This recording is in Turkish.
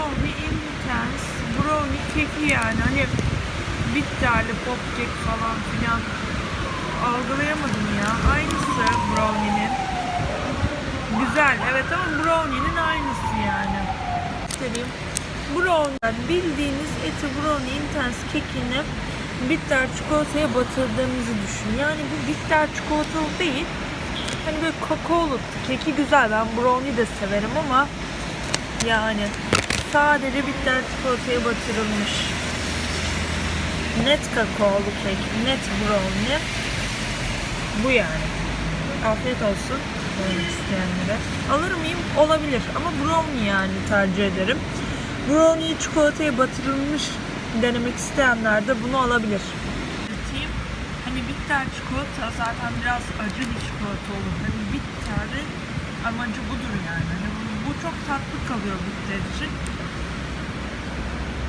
brownie intense, brownie keki yani hani bitterli pop kek falan filan algılayamadım ya. Aynısı brownie'nin. Güzel evet ama brownie'nin aynısı yani. Söyleyeyim. Brownie bildiğiniz eti brownie intense kekini bitter çikolataya batırdığımızı düşün. Yani bu bitter çikolatalı değil. Hani böyle kakaolu keki güzel. Ben brownie de severim ama yani sadece bitter çikolataya batırılmış. Net kakaolu kek, net brownie. Bu yani. Afiyet olsun denemek isteyenlere. Alır mıyım? Olabilir ama brownie yani tercih ederim. Brownie çikolataya batırılmış denemek isteyenler de bunu alabilir. Hani bitter çikolata zaten biraz acı bir çikolata olur. Hani bitterin amacı budur yani. Hani bu çok tatlı kalıyor bitter için.